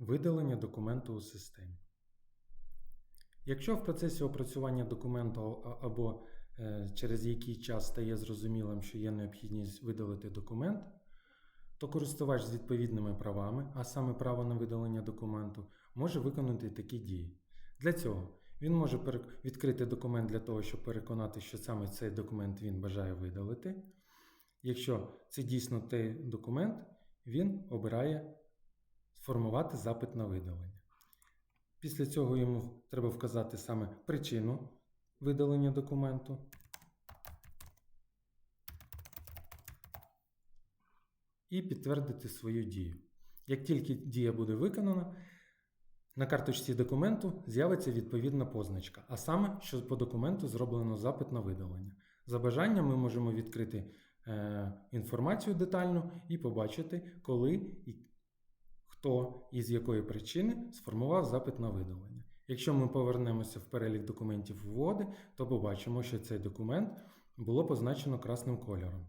Видалення документу у системі. Якщо в процесі опрацювання документу або е, через який час стає зрозумілим, що є необхідність видалити документ, то користувач з відповідними правами, а саме право на видалення документу, може виконати такі дії. Для цього він може відкрити документ для того, щоб переконати, що саме цей документ він бажає видалити. Якщо це дійсно той документ, він обирає сформувати запит на видалення. Після цього йому треба вказати саме причину видалення документу. І підтвердити свою дію. Як тільки дія буде виконана, на карточці документу з'явиться відповідна позначка, а саме, що по документу зроблено запит на видалення. За бажанням ми можемо відкрити е, інформацію детальну і побачити, коли і хто і з якої причини сформував запит на видалення. Якщо ми повернемося в перелік документів вводи, то побачимо, що цей документ було позначено красним кольором.